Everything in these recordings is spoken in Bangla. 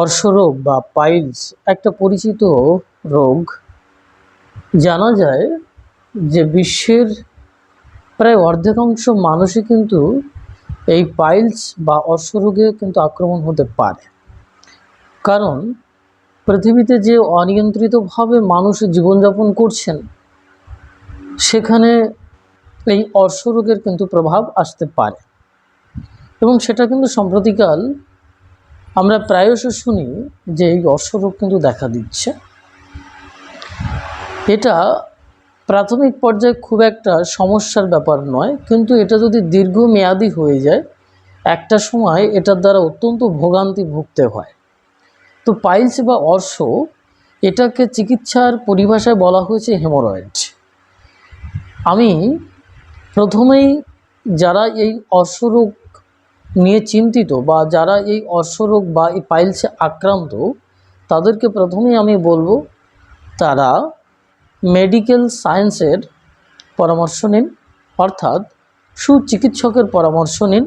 অর্শরোগ বা পাইলস একটা পরিচিত রোগ। জানা যায় যে বিশ্বের প্রায় অর্ধেকাংশ মানুষই কিন্তু এই পাইলস বা অর্শরোগে কিন্তু আক্রমণ হতে পারে। কারণ পৃথিবীতে যে অনিয়ন্ত্রিতভাবে মানুষ জীবনযাপন করছেন, সেখানে এই অর্শরোগের কিন্তু প্রভাব আসতে পারে। এবং সেটা কিন্তু সম্প্রতিকাল আমরা প্রায়শ শুনি যে এই অর্শরোগ কিন্তু দেখা দিচ্ছে। এটা প্রাথমিক পর্যায়ে খুব একটা সমস্যার ব্যাপার নয়, কিন্তু এটা যদি দীর্ঘমেয়াদী হয়ে যায়, একটা সময় এটার দ্বারা অত্যন্ত ভোগান্তি ভুগতে হয়। তো পাইলস বা অর্শ এটাকে চিকিৎসার পরিভাষায় বলা হয়েছে হেমোরয়েড। আমি প্রথমেই যারা এই অর্শরোগ নিয়ে চিন্তিত বা যারা এই অর্শরোগ বা এই পাইলসে আক্রান্ত, তাদেরকে প্রথমেই আমি বলব, তারা মেডিকেল সায়েন্সের পরামর্শ নিন, অর্থাৎ সুচিকিৎসকের পরামর্শ নিন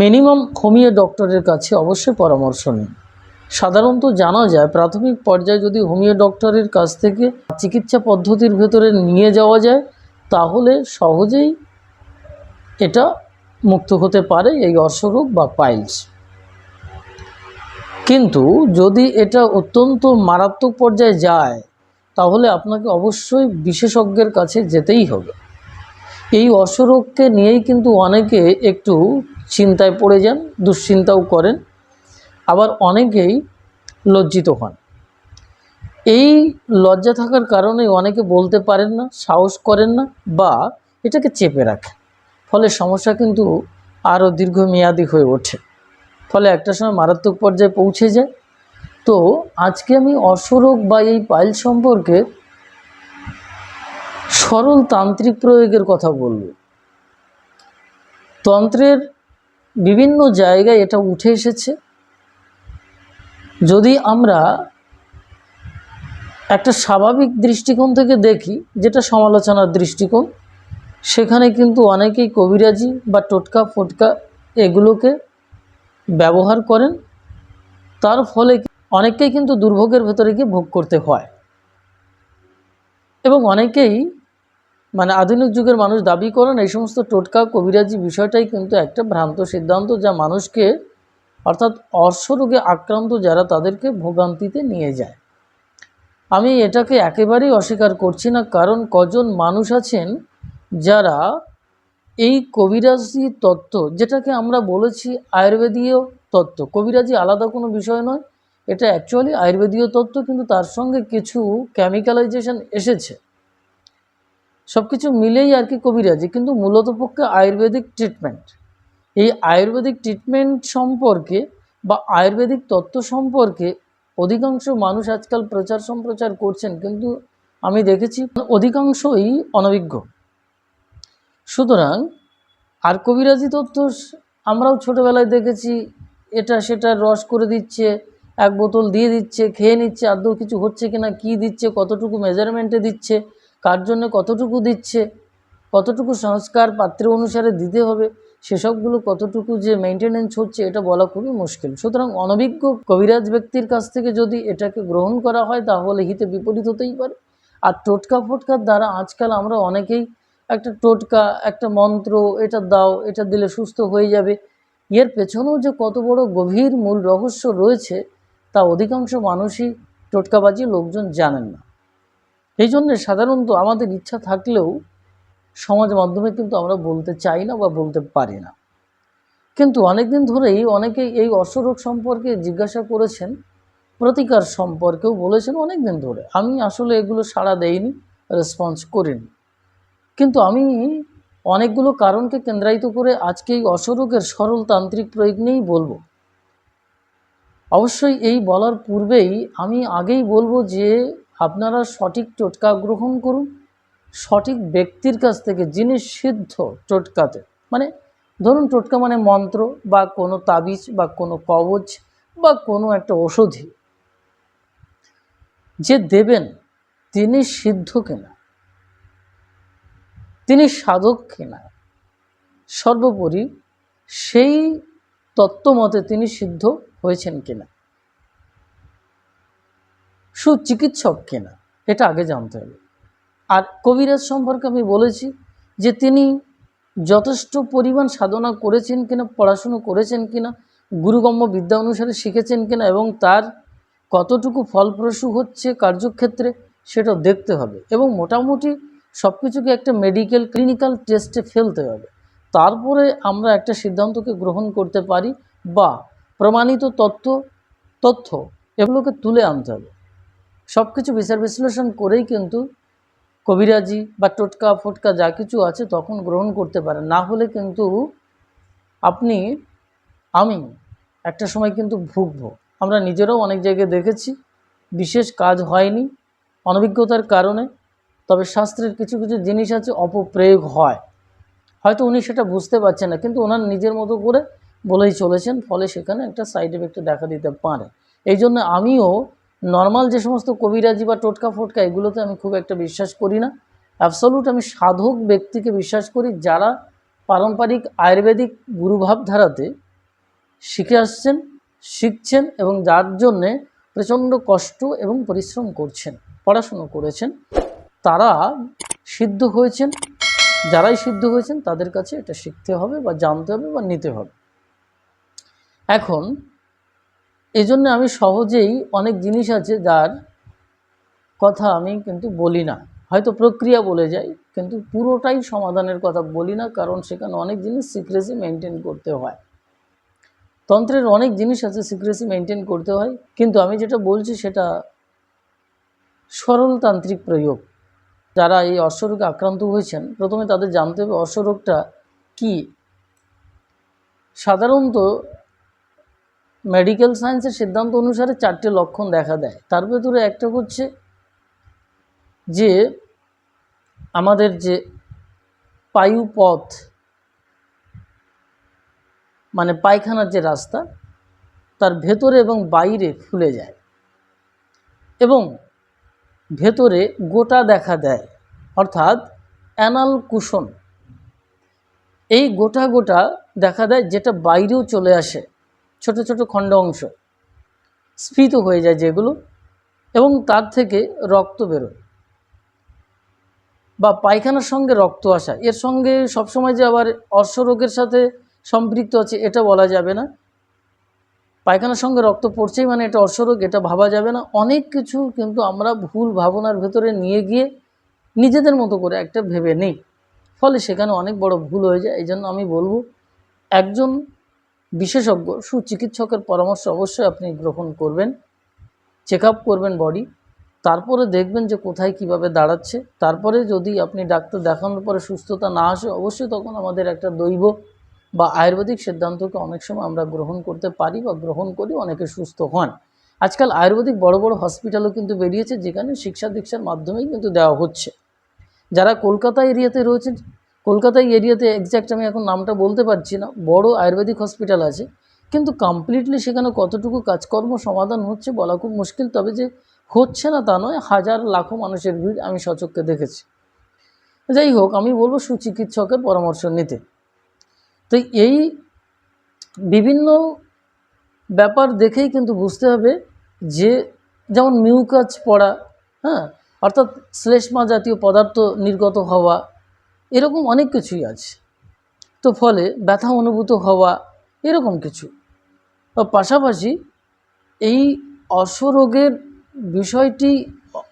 মিনিমাম হোমিও ডক্টরের কাছে অবশ্যই পরামর্শ নিন। সাধারণত জানা যায়, প্রাথমিক পর্যায়ে যদি হোমিও ডক্টরের কাছ থেকে চিকিৎসা পদ্ধতির ভেতরে নিয়ে যাওয়া যায়, তাহলে সহজেই এটা মুক্ত হতে পারে এই অর্শরোগ বা পাইলস। কিন্তু যদি এটা অত্যন্ত মারাত্মক পর্যায়ে যায়, তাহলে আপনাকে অবশ্যই বিশেষজ্ঞের কাছে যেতেই হবে। এই অর্শরোগকে নিয়েই কিন্তু অনেকে একটু চিন্তায় পড়ে যান, দুশ্চিন্তাও করেন, আবার অনেকেই লজ্জিত হন। এই লজ্জা থাকার কারণে অনেকে বলতে পারেন না, সাহস করেন না, বা এটাকে চেপে রাখেন। ফলে সমস্যা কিন্তু আরও দীর্ঘমেয়াদী হয়ে ওঠে। ফলে একটা সময় মারাত্মক পর্যায়ে পৌঁছে যায়। তো আজকে আমি অর্শরোগ বা এই পাইল সম্পর্কে সরল তান্ত্রিক প্রয়োগের কথা বলব। তন্ত্রের বিভিন্ন জায়গায় এটা উঠে এসেছে। যদি আমরা একটা স্বাভাবিক দৃষ্টিকোণ থেকে দেখি, যেটা সমালোচনার দৃষ্টিকোণ সেখানে কিন্তু অনেকেই কবিরাজি বা টোটকা ফোটকা এগুলোকে ব্যবহার করেন। তার ফলে অনেককেই কিন্তু দুর্ভোগের ভেতরে গিয়ে ভোগ করতে হয়। এবং অনেকেই মানে আধুনিক যুগের মানুষ দাবি করেন এই সমস্ত টোটকা, কবিরাজি বিষয়টাই কিন্তু একটা ভ্রান্ত সিদ্ধান্ত যা মানুষকে অর্থাৎ অর্শরোগে আক্রান্ত যারা তাদেরকে ভোগান্তিতে নিয়ে যায়। আমি এটাকে একেবারেই অস্বীকার করছি না, কারণ কজন মানুষ আছেন যারা এই কবিরাজি তত্ত্ব, যেটাকে আমরা বলেছি আয়ুর্বেদীয় তত্ত্ব, কবিরাজি আলাদা কোনো বিষয় নয়, এটা অ্যাকচুয়ালি আয়ুর্বেদীয় তত্ত্ব, কিন্তু তার সঙ্গে কিছু কেমিক্যালাইজেশন এসেছে। সব কিছু মিলেই আর কি কবিরাজি, কিন্তু মূলত পক্ষে আয়ুর্বেদিক ট্রিটমেন্ট এই আয়ুর্বেদিক ট্রিটমেন্ট সম্পর্কে বা আয়ুর্বেদিক তত্ত্ব সম্পর্কে অধিকাংশ মানুষ আজকাল প্রচার সম্প্রচার করছেন, কিন্তু আমি দেখেছি অধিকাংশই অনভিজ্ঞ। সুতরাং আর কবিরাজি তত্ত্ব আমরাও ছোটোবেলায় দেখেছি, এটা সেটা রস করে দিচ্ছে, এক বোতল দিয়ে দিচ্ছে, খেয়ে নিচ্ছে আদৌ কিছু হচ্ছে কিনা, কি দিচ্ছে, কতটুকু মেজারমেন্টে দিচ্ছে, কার জন্য কতটুকু দিচ্ছে, কতটুকু সংস্কার পাত্র অনুসারে দিতে হবে, সেসবগুলো কতটুকু যে মেনটেনেন্স হচ্ছে, এটা বলা খুবই মুশকিল। সুতরাং অনভিজ্ঞ কবিরাজ ব্যক্তির কাছ থেকে যদি এটাকে গ্রহণ করা হয়, তাহলে হিতে বিপরীত হতেই পারে। আর টোটকা ফোটকার দ্বারা আজকাল আমরা অনেকেই একটা টোটকা, একটা মন্ত্র, এটা দাও, এটা দিলে সুস্থ হয়ে যাবে। এর পেছনেও যে কত বড় গভীর মূল রহস্য রয়েছে, তা অধিকাংশ মানুষই টোটকাবাজি লোকজন জানেন না। এই জন্যে সাধারণত আমাদের ইচ্ছা থাকলেও সমাজ মাধ্যমে কিন্তু আমরা বলতে চাই না বা বলতে পারি না। কিন্তু অনেক দিন ধরেই অনেকে এই অশ্বরোগ সম্পর্কে জিজ্ঞাসা করেছেন, প্রতিকার সম্পর্কেও বলেছেন অনেক দিন ধরে। আমি আসলে এগুলো সাড়া দেইনি রেসপন্স করিনি। কিন্তু আমি অনেকগুলো কারণকে কেন্দ্রায়িত করে আজকে এই অসরোগের সরল তান্ত্রিক প্রয়োগ নিয়েই বলব। অবশ্যই এই বলার পূর্বেই আমি আগেই বলব যে আপনারা সঠিক টোটকা গ্রহণ করুন, সঠিক ব্যক্তির কাছ থেকে যিনি সিদ্ধ টোটকাতে মানে ধরুন টোটকা মানে মন্ত্র বা কোনো তাবিজ বা কোনো কবচ বা কোনো একটা ওষুধি যে দেবেন তিনি সিদ্ধ কিনা। তিনি সাধক কিনা? সর্বোপরি সেই তত্ত্বমতে তিনি সিদ্ধ হয়েছেন কিনা? সুচিকিৎসক কিনা? এটা আগে জানতে হবে। আর কবিরাজ সম্পর্কে আমি বলেছি যে তিনি যথেষ্ট পরিমাণ সাধনা করেছেন কিনা, পড়াশুনো করেছেন কিনা, গুরুগম্য বিদ্যা অনুসারে শিখেছেন কিনা এবং তার কতটুকু ফলপ্রসূ হচ্ছে কার্যক্ষেত্রে সেটা দেখতে হবে এবং মোটামুটি সব কিছুকে একটা মেডিকেল ক্লিনিক্যাল টেস্টে ফেলতে হবে। তারপরে আমরা একটা সিদ্ধান্তকে গ্রহণ করতে পারি বা প্রমাণিত তথ্য তথ্য এগুলোকে তুলে আনতে হবে। সব কিছু বিচার বিশ্লেষণ করেই কিন্তু কবিরাজি বা টোটকা ফোটকা যা কিছু আছে তখন গ্রহণ করতে পারেন। না হলে কিন্তু আপনি, আমি একটা সময় কিন্তু ভুগবো। আমরা নিজেরাও অনেক জায়গায় দেখেছি, বিশেষ কাজ হয়নি অনভিজ্ঞতার কারণে। তবে শাস্ত্রের কিছু কিছু জিনিস আছে, অপপ্রয়োগ হয়। হয়তো উনি সেটা বুঝতে পারছেন না, কিন্তু ওনার নিজের মতো করে বলেই চলেছেন, ফলে সেখানে একটা সাইড এফেক্ট দেখা দিতে পারে। এই জন্য আমিও নর্মাল যে সমস্ত কবিরাজি বা টোটকা ফোটকা, এগুলোতে আমি খুব একটা বিশ্বাস করি না। অ্যাবসলুট আমি সাধক ব্যক্তিকে বিশ্বাস করি যারা পারম্পরিক আয়ুর্বেদিক গুরুভাব ধারাতে শিখে আসছেন, শিখছেন এবং যার জন্যে প্রচণ্ড কষ্ট এবং পরিশ্রম করছেন, পড়াশুনো করেছেন। তারা সিদ্ধ হয়েছেন, যারাই সিদ্ধ হয়েছেন তাদের কাছে এটা শিখতে হবে বা জানতে হবে বা নিতে হবে। এখন এজন্য আমি সহজেই অনেক জিনিস আছে যার কথা আমি কিন্তু বলি না। হয়তো প্রক্রিয়া বলে যাই, কিন্তু পুরোটাই সমাধানের কথা বলি না, কারণ সেখানে অনেক জিনিস সিক্রেসি মেনটেন করতে হয়। তন্ত্রের অনেক জিনিস আছে সিক্রেসি মেনটেন করতে হয়, কিন্তু আমি যেটা বলছি সেটা সরলতান্ত্রিক প্রয়োগ। যারা এই অশ্বরোগে আক্রান্ত হয়েছেন, প্রথমে তাদের জানতে হবে অশ্বরোগটা কি। সাধারণত মেডিকেল সায়েন্সের সিদ্ধান্ত অনুসারে চারটে লক্ষণ দেখা দেয়। তার ভেতরে একটা হচ্ছে যে, আমাদের যে পায়ুপথ মানে পায়খানার যে রাস্তা, তার ভেতরে এবং বাইরে ফুলে যায়। এবং ভেতরে গোটা দেখা দেয়, অর্থাৎ অ্যানাল কুশন। এই গোটা গোটা দেখা দেয় যেটা বাইরেও চলে আসে, ছোট ছোট খণ্ড অংশ। স্ফীত হয়ে যায় যেগুলো এবং তার থেকে রক্ত বেরোয়। বা পায়খানার সঙ্গে রক্ত আসা। এর সঙ্গে সবসময় যে আবার অর্শরোগের সাথে সম্পৃক্ত আছে, এটা বলা যাবে না। পায়খানার সঙ্গে রক্ত পড়ছেই মানে এটা অসরোগ এটা ভাবা যাবে না। অনেক কিছু কিন্তু আমরা ভুল ভাবনার ভেতরে নিয়ে গিয়ে নিজেদের মতো করে একটা ভেবে নিই। ফলে সেখানে অনেক বড় ভুল হয়ে যায় এই জন্য আমি বলব, একজন বিশেষজ্ঞ, সুচিকিৎসকের পরামর্শ অবশ্যই আপনি গ্রহণ করবেন চেক আপ করবেন বডি, তারপরে দেখবেন যে কোথায় কীভাবে দাঁড়াচ্ছে। তারপরে যদি আপনি ডাক্তার দেখানোর পরে সুস্থতা না আসে, অবশ্যই তখন আমাদের একটা দৈব বা আয়ুর্বেদিক সিদ্ধান্তকে অনেক সময় আমরা গ্রহণ করতে পারি বা গ্রহণ করি, অনেকে সুস্থ হন। আজকাল আয়ুর্বেদিক বড় বড় হসপিটালও কিন্তু বেরিয়েছে, যেখানে শিক্ষা দীক্ষার মাধ্যমেই কিন্তু দেওয়া হচ্ছে। যারা কলকাতা এরিয়াতে রয়েছেন, কলকাতা এরিয়াতে এক্স্যাক্ট আমি এখন নামটা বলতে পারছি না, বড় আয়ুর্বেদিক হসপিটাল আছে, কিন্তু কমপ্লিটলি সেখানে কতটুকু কাজকর্ম সমাধান হচ্ছে বলা খুব মুশকিল, তবে যে হচ্ছে না তা নয়, হাজার লাখো মানুষের ভিড় আমি সচক্ষে দেখেছি। যাই হোক, আমি বলব সুচিকিৎসকের পরামর্শ নিতে। তো এই বিভিন্ন ব্যাপার দেখেই কিন্তু বুঝতে হবে যে যেমন মিউকাজ পড়া হ্যাঁ অর্থাৎ শ্লেষ্মা জাতীয় পদার্থ নির্গত হওয়া, এরকম অনেক কিছুই আছে। তো ফলে ব্যথা অনুভূত হওয়া, এরকম কিছু। পাশাপাশি এই অশ্বরোগের বিষয়টি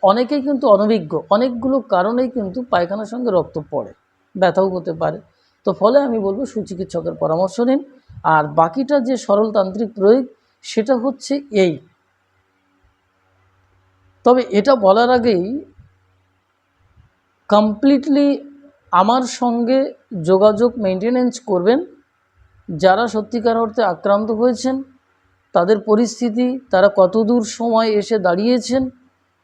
অনেকেই কিন্তু অনভিজ্ঞ, অনেকগুলো কারণেই কিন্তু পায়খানার সঙ্গে রক্ত পড়ে, ব্যথাও হতে পারে। তো ফলে আমি বলব সুচিকিৎসকের পরামর্শ নিন। আর বাকিটা যে সরলতান্ত্রিক প্রয়োগ, সেটা হচ্ছে এই। তবে এটা বলার আগেই কমপ্লিটলি আমার সঙ্গে যোগাযোগ মেনটেনেন্স করবেন। যারা সত্যিকার অর্থে আক্রান্ত হয়েছেন, তাদের পরিস্থিতি, তারা কতদূর সময় এসে দাঁড়িয়েছেন,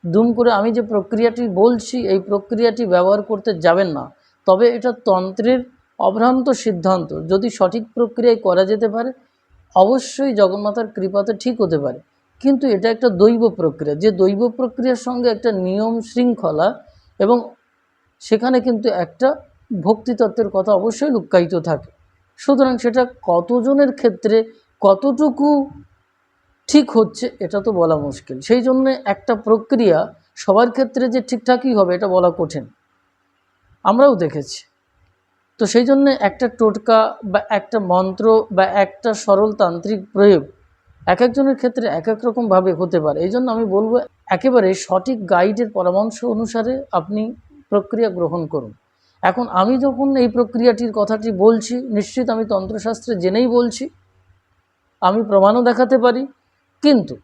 দুম করে আমি যে প্রক্রিয়াটি বলছি, এই প্রক্রিয়াটি ব্যবহার করতে যাবেন না। তবে এটা তন্ত্রের অভ্রান্ত সিদ্ধান্ত। যদি সঠিক প্রক্রিয়ায় করা যেতে পারে, অবশ্যই জগন্মাতার কৃপাতে ঠিক হতে পারে। কিন্তু এটা একটা দৈব প্রক্রিয়া। যে দৈব প্রক্রিয়ার সঙ্গে একটা নিয়ম শৃঙ্খলা এবং সেখানে কিন্তু একটা ভক্তিতত্ত্বের কথা অবশ্যই লুক্কায়িত থাকে। সুতরাং সেটা কতজনের ক্ষেত্রে কতটুকু ঠিক হচ্ছে, এটা তো বলা মুশকিল। সেই জন্য একটা প্রক্রিয়া সবার ক্ষেত্রে যে ঠিকঠাকই হবে, এটা বলা কঠিন। আমরাও দেখেছি। তো সেই জন্য একটা টোটকা বা একটা মন্ত্র বা একটা সরল তান্ত্রিক প্রয়োগ এক একজনের ক্ষেত্রে এক এক রকমভাবে হতে পারে। এই জন্য আমি বলব একেবারে সঠিক গাইডের পরামর্শ অনুসারে আপনি প্রক্রিয়া গ্রহণ করুন। এখন আমি যখন এই প্রক্রিয়াটির কথাটি বলছি, নিশ্চিত আমি তন্ত্রশাস্ত্রে জেনেই বলছি, আমি প্রমাণও দেখাতে পারি। কিন্তু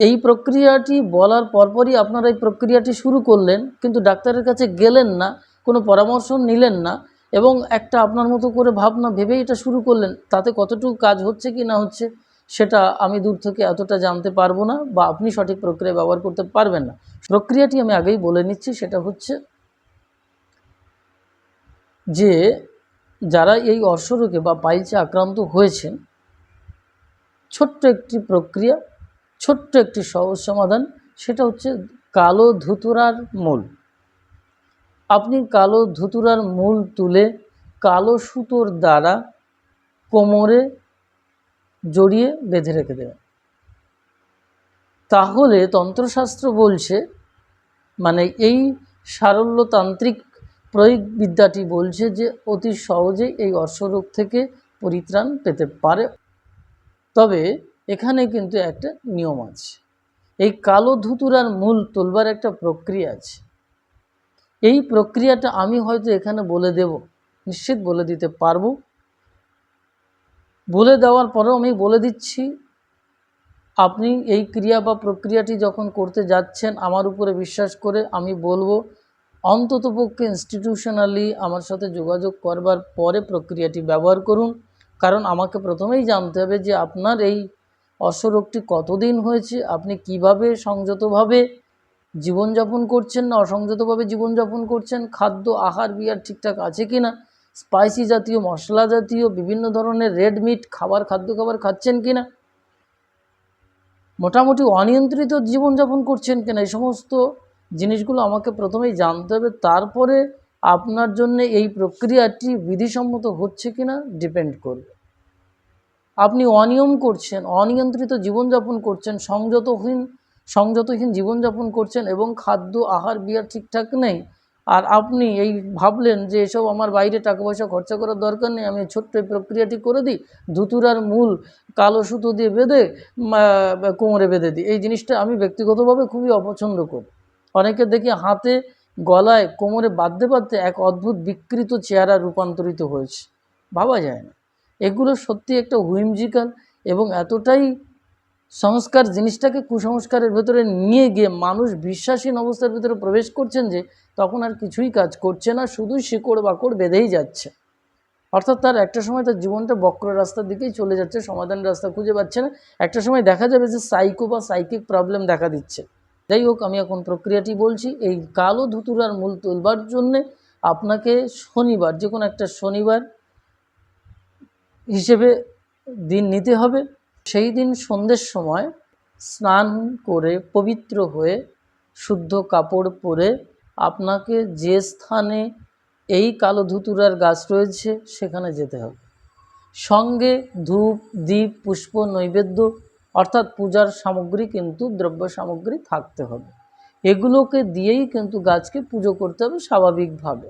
এই প্রক্রিয়াটি বলার পরপরই আপনারা এই প্রক্রিয়াটি শুরু করলেন, কিন্তু ডাক্তারের কাছে গেলেন না, কোনো পরামর্শ নিলেন না এবং একটা আপনার মতো করে ভাবনা ভেবেই এটা শুরু করলেন, তাতে কতটুকু কাজ হচ্ছে কি না হচ্ছে সেটা আমি দূর থেকে এতটা জানতে পারব না বা আপনি সঠিক প্রক্রিয়া ব্যবহার করতে পারবেন না। প্রক্রিয়াটি আমি আগেই বলে নিচ্ছি, সেটা হচ্ছে যে যারা এই অশ্বরোগে বা পাইলসে আক্রান্ত হয়েছেন, ছোট্ট একটি প্রক্রিয়া, ছোট্ট একটি সহজ সমাধান, সেটা হচ্ছে কালো ধুতুরার মূল। আপনি কালো ধুতুরার মূল তুলে কালো সুতোর দ্বারা কোমরে জড়িয়ে বেঁধে রেখে দেবেন। তাহলে তন্ত্রশাস্ত্র বলছে মানে এই সারল্যতান্ত্রিক প্রয়োগ বিদ্যাটি বলছে যে অতি সহজেই এই অশ্বরোগ থেকে পরিত্রাণ পেতে পারে। তবে এখানে কিন্তু একটা নিয়ম আছে। এই কালো ধুতুরার মূল তোলবার একটা প্রক্রিয়া আছে। এই প্রক্রিয়াটা আমি হয়তো এখানে বলে দেব, নিশ্চিত বলে দিতে পারব। বলে দেওয়ার পরেও আমি বলে দিচ্ছি, আপনি এই ক্রিয়া বা প্রক্রিয়াটি যখন করতে যাচ্ছেন, আমার উপরে বিশ্বাস করে আমি বলব, অন্ততপক্ষে ইনস্টিটিউশনালি আমার সাথে যোগাযোগ করবার পরে প্রক্রিয়াটি ব্যবহার করুন। কারণ আমাকে প্রথমেই জানতে হবে যে আপনার এই অশ্বরোগটি কতদিন হয়েছে, আপনি কীভাবে সংযতভাবে জীবনযাপন করছেন না, অসংযতভাবে জীবনযাপন করছেন, খাদ্য, আহার বিহার ঠিকঠাক আছে কি না স্পাইসি জাতীয়, মশলা জাতীয়, বিভিন্ন ধরনের রেড মিট খাবার, খাদ্য, খাবার খাচ্ছেন কি না, মোটামুটি অনিয়ন্ত্রিত জীবনযাপন করছেন কিনা এই সমস্ত জিনিসগুলো আমাকে প্রথমেই জানতে হবে, তারপরে আপনার জন্য এই প্রক্রিয়াটি বিধিসম্মত হচ্ছে কিনা ডিপেন্ড করবে। আপনি অনিয়ম করছেন, অনিয়ন্ত্রিত জীবনযাপন করছেন, সংযতহীন সংযতহীন জীবনযাপন করছেন এবং খাদ্য, আহার বিহার ঠিকঠাক নেই। আর আপনি এই ভাবলেন যে এসব আমার বাইরে টাকা পয়সা খরচা করার দরকার নেই, আমি ছোট্ট এই প্রক্রিয়াটি করে দিই, ধুতুরার মূল কালো সুতো দিয়ে বেঁধে কোমরে বেঁধে দিই। এই জিনিসটা আমি ব্যক্তিগতভাবে খুবই অপছন্দ করি। অনেকে দেখি হাতে, গলায়, কোমরে বাঁধতে বাঁধতে এক অদ্ভুত বিকৃত চেহারা রূপান্তরিত হয়েছে। ভাবা যায় না। এগুলো সত্যি একটা হুইমজিক্যাল এবং এতটাই সংস্কার জিনিসটাকে কুসংস্কারের ভেতরে নিয়ে গিয়ে মানুষ বিশ্বাসীন অবস্থার ভেতরে প্রবেশ করছেন যে তখন আর কিছুই কাজ করছে না, শুধুই শিকড় বাকড় বেঁধেই যাচ্ছে। অর্থাৎ তার একটা সময় তার জীবনটা বক্র রাস্তার দিকেই চলে যাচ্ছে, সমাধান রাস্তা খুঁজে পাচ্ছে না। একটা সময় দেখা যাবে যে সাইকো বা সাইকিক প্রবলেম দেখা দিচ্ছে। যাই হোক, আমি এখন প্রক্রিয়াটি বলছি, এই কালো ধুতুরার মূল তুলবার জন্যে আপনাকে শনিবার, যে কোনো একটা শনিবার হিসেবে দিন নিতে হবে। সেই দিন সন্ধ্যের সময় স্নান করে পবিত্র হয়ে শুদ্ধ কাপড় পরে আপনাকে যে স্থানে এই কালো ধুতুরার গাছ রয়েছে সেখানে যেতে হবে। সঙ্গে ধূপ দ্বীপ পুষ্প, নৈবেদ্য অর্থাৎ পূজার সামগ্রী কিন্তু দ্রব্য সামগ্রী থাকতে হবে। এগুলোকে দিয়েই কিন্তু গাছকে পুজো করতে হবে স্বাভাবিকভাবে।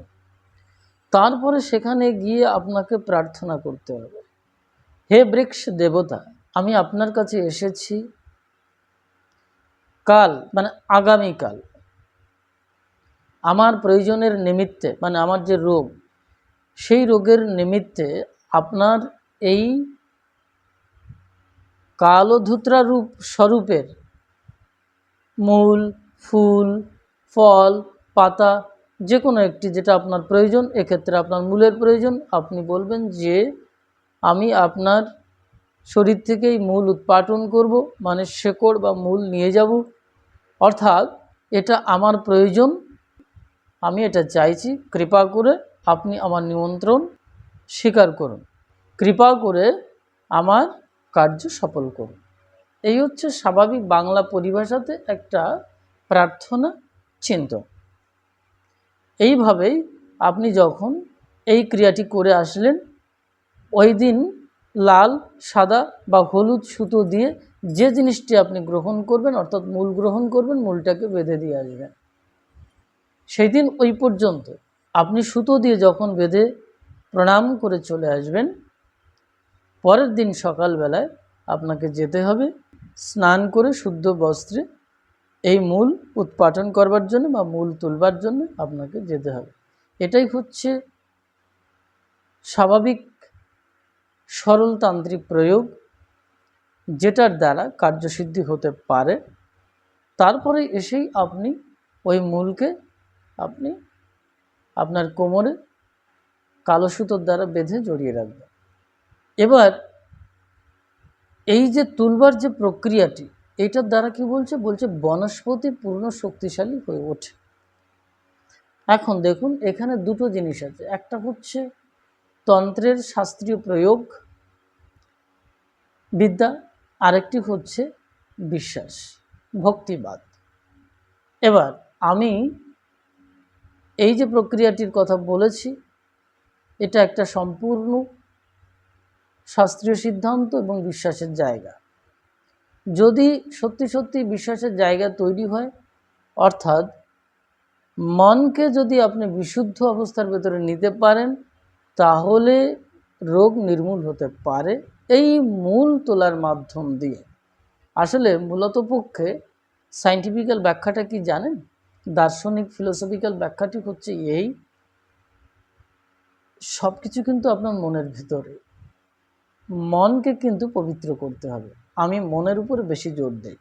তারপরে সেখানে গিয়ে আপনাকে প্রার্থনা করতে হবে। হে বৃক্ষ দেবতা আমি আপনার কাছে এসেছি কাল মানে আগামীকাল। আমার প্রয়োজনের নিমিত্তে মানে আমার যে রোগ, সেই রোগের নিমিত্তে আপনার এই কালোধুত্রা রূপ স্বরূপের মূল, ফুল, ফল, পাতা যে কোনো একটি যেটা আপনার প্রয়োজন, এক্ষেত্রে আপনার মূলের প্রয়োজন, আপনি বলবেন যে আমি আপনার শরীর থেকেই মূল উৎপাটন করব মানে শেকড় বা মূল নিয়ে যাব। অর্থাৎ এটা আমার প্রয়োজন, আমি এটা চাইছি, কৃপা করে আপনি আমার নিমন্ত্রণ স্বীকার করুন। কৃপা করে আমার কার্য সফল করুন। এই হচ্ছে স্বাভাবিক বাংলা পরিভাষাতে একটা প্রার্থনা চিন্তন এইভাবেই আপনি যখন এই ক্রিয়াটি করে আসলেন, ওই দিন লাল, সাদা বা হলুদ সুতো দিয়ে যে জিনিসটি আপনি গ্রহণ করবেন, অর্থাৎ মূল গ্রহণ করবেন, মূলটাকে বেঁধে দিয়ে আসবেন। সেই দিন ওই পর্যন্ত আপনি সুতো দিয়ে যখন বেঁধে প্রণাম করে চলে আসবেন, পরের দিন সকালবেলায় আপনাকে যেতে হবে স্নান করে শুদ্ধ বস্ত্রে এই মূল উৎপাটন করবার জন্য বা মূল তুলবার জন্য আপনাকে যেতে হবে। এটাই হচ্ছে স্বাভাবিক সরলতান্ত্রিক প্রয়োগ, যেটার দ্বারা কার্যসিদ্ধি হতে পারে, তারপরে এসেই আপনি ওই মূলকে আপনি আপনার কোমরে কালো সুতোর দ্বারা বেঁধে জড়িয়ে রাখবেন। এবার এই যে তুলবার যে প্রক্রিয়াটি এইটার দ্বারা কি বলছে? বলছে বনস্পতি পূর্ণ শক্তিশালী হয়ে ওঠে। এখন দেখুন, এখানে দুটো জিনিস আছে। একটা হচ্ছে তন্ত্রের শাস্ত্রীয় প্রয়োগ। বিদ্যা আরেকটি হচ্ছে বিশ্বাস, ভক্তিবাদ। এবার আমি এই যে প্রক্রিয়াটির কথা বলেছি, এটা একটা সম্পূর্ণ শাস্ত্রীয় সিদ্ধান্ত এবং বিশ্বাসের জায়গা। যদি সত্যি সত্যি বিশ্বাসের জায়গা তৈরি হয়, অর্থাৎ মনকে যদি আপনি বিশুদ্ধ অবস্থার ভেতরে নিতে পারেন তাহলে রোগ নির্মূল হতে পারে। এই মূল তোলার মাধ্যম দিয়ে। আসলে মূলত পক্ষে সাইন্টিফিক্যাল ব্যাখ্যাটা কি জানেন? দার্শনিক ফিলোসফিক্যাল ব্যাখ্যাটি হচ্ছে এই। সব কিছু কিন্তু আপনার মনের ভিতরে। মনকে কিন্তু পবিত্র করতে হবে। আমি মনের উপরে বেশি জোর দেই।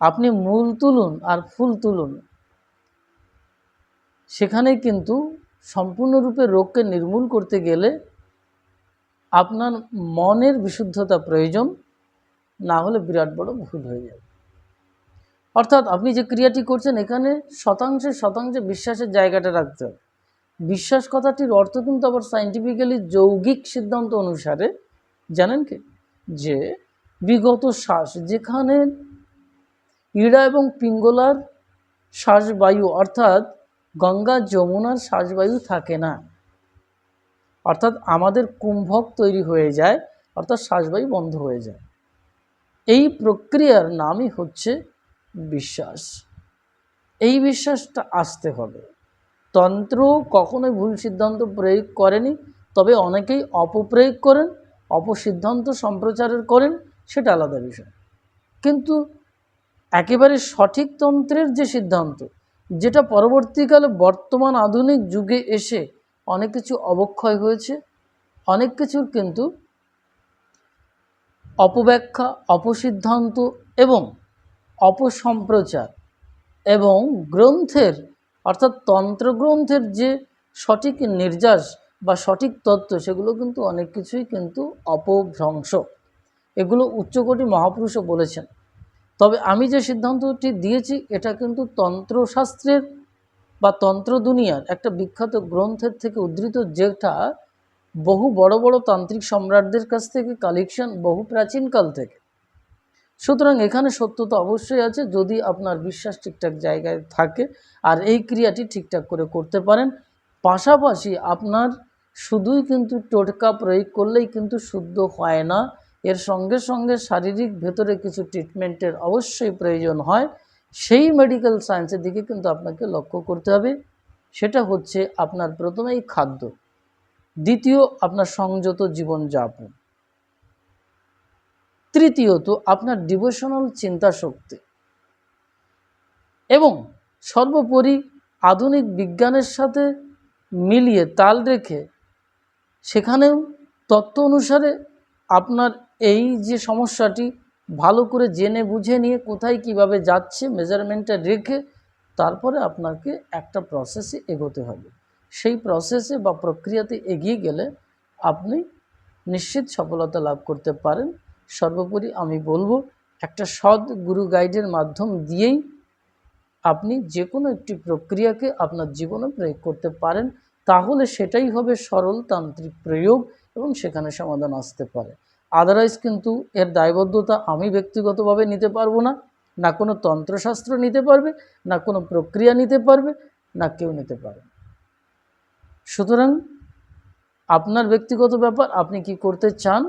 আপনি মূল তুলুন আর ফুল তুলুন। সেখানে কিন্তু সম্পূর্ণরূপে রোগকে নির্মূল করতে গেলে আপনার মনের বিশুদ্ধতা প্রয়োজন, না হলে বিরাট বড় ভুল হয়ে যাবে। অর্থাৎ আপনি যে ক্রিয়াটি করছেন, এখানে শতাংশে শতাংশে বিশ্বাসের জায়গাটা রাখতে হবে। বিশ্বাস কথাটির অর্থ কিন্তু আবার সাইন্টিফিক্যালি যৌগিক সিদ্ধান্ত অনুসারে, জানেন কি? যে বিগত শ্বাস, যেখানে ইড়া এবং পিঙ্গলার শ্বাসবায়ু, অর্থাৎ গঙ্গা যমুনার শ্বাসবায়ু থাকে না। অর্থাৎ আমাদের কুম্ভক তৈরি হয়ে যায়, অর্থাৎ শ্বাসবায়ু বন্ধ হয়ে যায়। এই প্রক্রিয়ার নামই হচ্ছে বিশ্বাস। এই বিশ্বাসটা আসতে হবে। তন্ত্র কখনোই ভুল সিদ্ধান্ত প্রয়োগ করেনি, তবে অনেকেই অপপ্রয়োগ করেন, অপসিদ্ধান্ত সম্প্রচারের করেন, সেটা আলাদা বিষয়। কিন্তু একেবারে সঠিক তন্ত্রের যে সিদ্ধান্ত যেটা পরবর্তীকালে বর্তমান আধুনিক যুগে এসে অনেক কিছু অবক্ষয় হয়েছে। অনেক কিছুর কিন্তু অপব্যাখ্যা, অপসিদ্ধান্ত এবং অপসম্প্রচার এবং গ্রন্থের অর্থাৎ তন্ত্রগ্রন্থের যে সঠিক নির্যাস বা সঠিক তত্ত্ব, সেগুলো কিন্তু অনেক কিছুই কিন্তু অপভ্রংশ। এগুলো উচ্চকোটি মহাপুরুষও বলেছেন। তবে আমি যে সিদ্ধান্তটি দিয়েছি, এটা কিন্তু তন্ত্রশাস্ত্রের বা তন্ত্র দুনিয়ার একটা বিখ্যাত গ্রন্থের থেকে উদ্ধৃত, যেটা বহু বড় বড় তান্ত্রিক সম্রাটদের কাছ থেকে, কালেকশন বহু প্রাচীনকাল থেকে। সুতরাং এখানে সত্যতা অবশ্যই আছে, যদি আপনার বিশ্বাস ঠিকঠাক জায়গায় থাকে আর এই ক্রিয়াটি ঠিকঠাক করে করতে পারেন। পাশাপাশি আপনার শুধুই কিন্তু টোটকা প্রয়োগ করলেই কিন্তু শুদ্ধ হয় না। এর সঙ্গে সঙ্গে শারীরিক ভেতরে কিছু ট্রিটমেন্টের অবশ্যই প্রয়োজন হয়, সেই মেডিকেল সায়েন্সের দিকে কিন্তু আপনাকে লক্ষ্য করতে হবে। সেটা হচ্ছে আপনার প্রথমেই খাদ্য, দ্বিতীয় আপনার সংযত জীবনযাপন, তৃতীয়ত আপনার ডিভোশনাল চিন্তা শক্তি এবং সর্বোপরি আধুনিক বিজ্ঞানের সাথে মিলিয়ে তাল রেখে সেখানেও তত্ত্ব অনুসারে আপনার এই যে সমস্যাটি, ভালো করে জেনে বুঝে নিয়ে কোথায় কীভাবে যাচ্ছে মেজারমেন্টটা রেখে তারপরে আপনাকে একটা প্রসেসে এগোতে হবে। সেই প্রসেসে বা প্রক্রিয়াতে এগিয়ে গেলে আপনি নিশ্চিত সফলতা লাভ করতে পারেন। সর্বোপরি আমি বলব, একটা সৎ গুরু গাইডের মাধ্যম দিয়েই আপনি যে কোনো একটি প্রক্রিয়াকে আপনার জীবনে প্রয়োগ করতে পারেন। তাহলে সেটাই হবে সরল তান্ত্রিক প্রয়োগ এবং সেখানে সমাধান আসতে পারে। আদারওয়াইজ কিন্তু এর দায়বদ্ধতা আমি ব্যক্তিগতভাবে নিতে পারব না না কোনো তন্ত্রশাস্ত্র নিতে পারবে, না কোনো প্রক্রিয়া নিতে পারবে, না কেউ নিতে পারবে। সুতরাং আপনার ব্যক্তিগত ব্যাপার, আপনি কি করতে চান?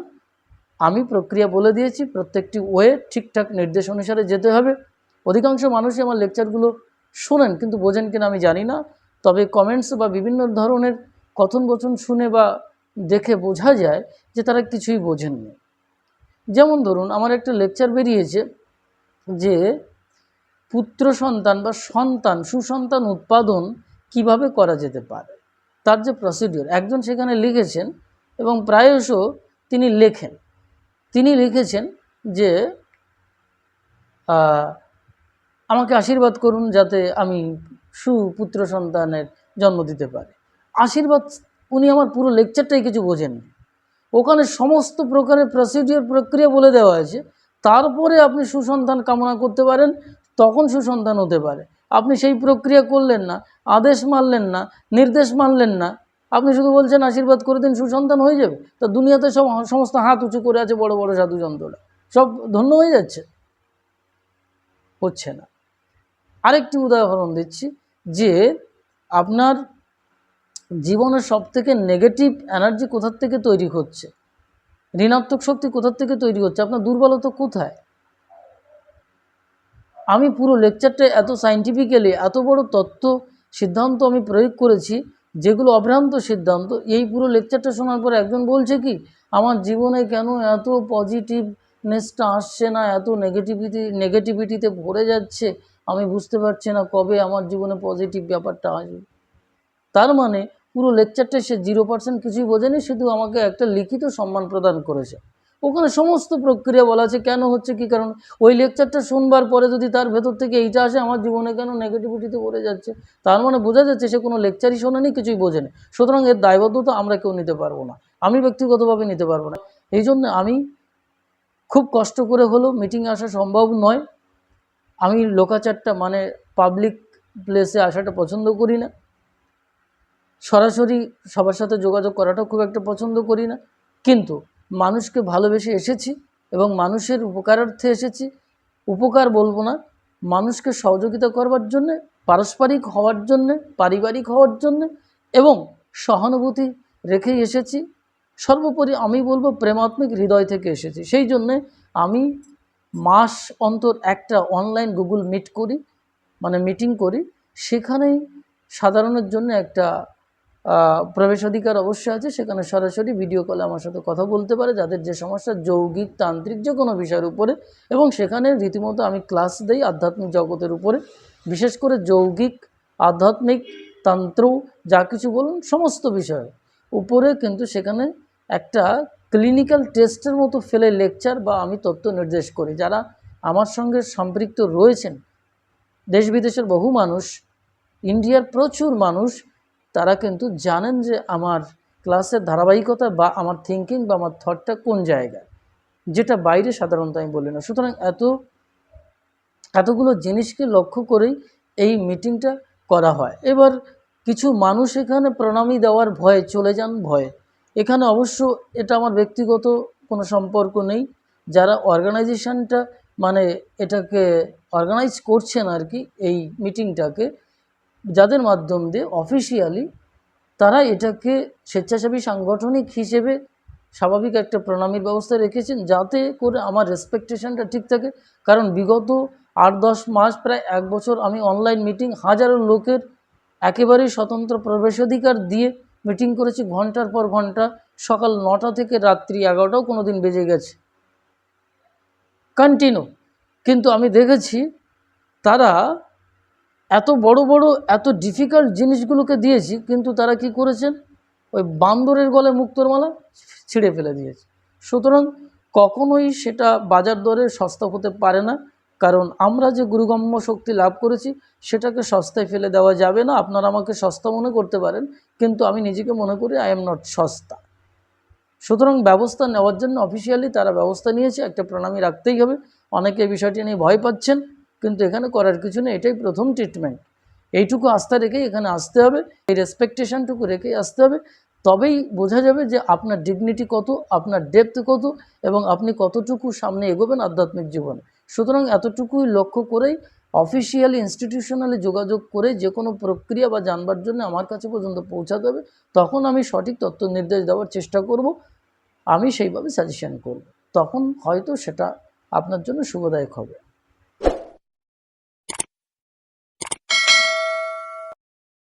আমি প্রক্রিয়া বলে দিয়েছি, প্রত্যেকটি ওয়ে ঠিকঠাক নির্দেশ অনুসারে যেতে হবে। অধিকাংশ মানুষই আমার লেকচারগুলো শোনেন কিন্তু বোঝেন কিনা আমি জানি না। তবে কমেন্টস বা বিভিন্ন ধরনের কথন বচন শুনে বা দেখে বোঝা যায় যে তারা কিছুই বোঝেননি। যেমন ধরুন, আমার একটা লেকচার বেরিয়েছে যে পুত্র সন্তান বা সন্তান, সুসন্তান উৎপাদন কীভাবে করা যেতে পারে? তার যে প্রসিডিওর একজন সেখানে লিখেছেন এবং প্রায়শ তিনি লেখেন। তিনি লিখেছেন যে আমাকে আশীর্বাদ করুন যাতে আমি সুপুত্র সন্তানের জন্ম দিতে পারি। আশীর্বাদ উনি আমার পুরো লেকচারটাই কিছু বোঝেননি ওখানে সমস্ত প্রকারের প্রসিডিওর প্রক্রিয়া বলে দেওয়া আছে তারপরে আপনি সুসন্তান কামনা করতে পারেন, তখন সুসন্তান হতে পারে। আপনি সেই প্রক্রিয়া করলেন না, আদেশ মানলেন না, নির্দেশ মানলেন না। আপনি শুধু বলছেন, আশীর্বাদ করে দিন সুসন্তান হয়ে যাবে। তা দুনিয়াতে সব সমস্ত হাত উঁচু করে আছে বড় বড় সাধু যন্ত্ররা সব ধন্য হয়ে যাচ্ছে? হচ্ছে না। আরেকটি উদাহরণ দিচ্ছি, যে আপনার জীবনের সব থেকে নেগেটিভ এনার্জি কোথার থেকে তৈরি হচ্ছে? ঋণাত্মক শক্তি কোথার থেকে তৈরি হচ্ছে? আপনার দুর্বলতা কোথায়? আমি পুরো লেকচারটা এত সাইন্টিফিক্যালি এত বড় তত্ত্ব, সিদ্ধান্ত আমি প্রয়োগ করেছি, যেগুলো অভ্রান্ত সিদ্ধান্ত, এই পুরো লেকচারটা শোনার পর একজন বলছে কি, আমার জীবনে কেন এত পজিটিভনেসটা আসছে না? এত নেগেটিভিটি নেগেটিভিটিতে ভরে যাচ্ছে? আমি বুঝতে পারছি না কবে আমার জীবনে পজিটিভ ব্যাপারটা আসবে। তার মানে পুরো লেকচারটা সে জিরো পার্সেন্ট কিছুই বোঝেনি, শুধু আমাকে একটা লিখিত সম্মান প্রদান করেছে। ওখানে সমস্ত প্রক্রিয়া বলা আছে, কেন হচ্ছে কি কারণ, ওই লেকচারটা শুনবার পরে যদি তার ভেতর থেকে এইটা আসে, আমার জীবনে কেন নেগেটিভিটিতে পড়ে যাচ্ছে? তার মানে বোঝা যাচ্ছে সে কোনো লেকচারই শোনেনি, কিছুই বোঝেনি। সুতরাং এর দায়বদ্ধতা আমরা কেউ নিতে পারব না। আমি ব্যক্তিগতভাবে নিতে পারব না। এই জন্য আমি খুব কষ্ট করে হলেও মিটিং আসা সম্ভব নয়। আমি লোকাচারটা মানে পাবলিক প্লেসে আসাটা পছন্দ করি না। সরাসরি সবার সাথে যোগাযোগ করাটা খুব একটা পছন্দ করি না। কিন্তু মানুষকে ভালোবেসে এসেছি এবং মানুষের উপকারার্থে এসেছি। উপকার বলব না, মানুষকে সহযোগিতা করবার জন্যে, পারস্পরিক হওয়ার জন্যে, পারিবারিক হওয়ার জন্যে এবং সহানুভূতি রেখেই এসেছি। সর্বোপরি আমি বলব প্রেমাত্মিক হৃদয় থেকে এসেছি। সেই জন্যে আমি মাস অন্তর একটা অনলাইন গুগল মিট করি মানে মিটিং করি। সেখানেই সাধারণের জন্য একটা প্রবেশাধিকার অবশ্যই আছে, সেখানে সরাসরি ভিডিও কলে আমার সাথে কথা বলতে পারে, যাদের যে সমস্যা, যৌগিক, তান্ত্রিক যে কোনো বিষয়ের উপরে। এবং সেখানে রীতিমতো আমি ক্লাস দেই আধ্যাত্মিক জগতের উপরে। বিশেষ করে যৌগিক, আধ্যাত্মিক, তন্ত্র, যা কিছু বলুন, সমস্ত বিষয় উপরে কিন্তু সেখানে একটা ক্লিনিক্যাল টেস্টের মতো ফেলে লেকচার বা আমি তথ্য নির্দেশ করি। যারা আমার সঙ্গে সম্পৃক্ত রয়েছেন দেশ বিদেশের বহু মানুষ, ইন্ডিয়ার প্রচুর মানুষ তারা কিন্তু জানেন যে আমার ক্লাসের ধারাবাহিকতা বা আমার থিঙ্কিং বা আমার থটটা কোন জায়গায়। যেটা বাইরে সাধারণত আমি বলি না। সুতরাং এত, এতগুলো জিনিসকে লক্ষ্য করেই এই মিটিংটা করা হয়। এবার কিছু মানুষ এখানে প্রণামী দেওয়ার ভয়ে চলে যান ভয়ে। এখানে অবশ্য এটা আমার ব্যক্তিগত কোনো সম্পর্ক নেই। যারা অর্গানাইজেশনটা মানে এটাকে অর্গানাইজ করছেন আর কি, এই মিটিংটাকে যাদের মাধ্যম দিয়ে অফিসিয়ালি তারা এটাকে স্বেচ্ছাসেবী সাংগঠনিক হিসেবে স্বাভাবিক একটা প্রণামীর ব্যবস্থা রেখেছেন যাতে করে আমার রেসপেকটেশনটা ঠিক থাকে। কারণ বিগত আট দশ মাস প্রায় এক বছর আমি অনলাইন মিটিং হাজারো লোকের একেবারেই স্বতন্ত্র প্রবেশাধিকার দিয়ে মিটিং করেছি। ঘণ্টার পর ঘণ্টা সকাল নটা থেকে রাত্রি এগারোটাও কোনো দিন বেজে গেছে। কন্টিনিউ কিন্তু আমি দেখেছি তারা এত বড় বড়, এত ডিফিকাল্ট জিনিসগুলোকে দিয়েছি, কিন্তু তারা কি করেছেন? ওই বান্দরের গলে মুক্তোর মালা ছিঁড়ে ফেলে দিয়েছে। সুতরাং কখনোই সেটা বাজার দরে সস্তা হতে পারে না, কারণ আমরা যে গুরুগম্য শক্তি লাভ করেছি, সেটাকে সস্তায় ফেলে দেওয়া যাবে না। আপনারা আমাকে সস্তা মনে করতে পারেন, কিন্তু আমি নিজেকে মনে করি আই এম নট সস্তা। সুতরাং ব্যবস্থা নেওয়ার জন্য অফিসিয়ালি তারা ব্যবস্থা নিয়েছে, একটা প্রণামী রাখতেই হবে। অনেকে বিষয়টি নিয়ে ভয় পাচ্ছেন। কিন্তু এখানে করার কিছু নেই, এটাই প্রথম ট্রিটমেন্ট এইটুকু আস্থা রেখেই এখানে আসতে হবে, এই রেসপেকটেশনটুকু রেখেই আসতে হবে। তবেই বোঝা যাবে যে আপনার ডিগনিটি কত, আপনার ডেপথ কত এবং আপনি কতটুকু সামনে এগোবেন আধ্যাত্মিক জীবনে। সুতরাং এতটুকুই লক্ষ্য করেই অফিসিয়ালি ইনস্টিটিউশনালি যোগাযোগ করে যে কোনো প্রক্রিয়া বা জানবার জন্য আমার কাছে পর্যন্ত পৌঁছাতে হবে। তখন আমি সঠিক তথ্য নির্দেশ দেওয়ার চেষ্টা করব, আমি সেইভাবে সাজেশন করব। তখন হয়তো সেটা আপনার জন্য শুভদায়ক হবে।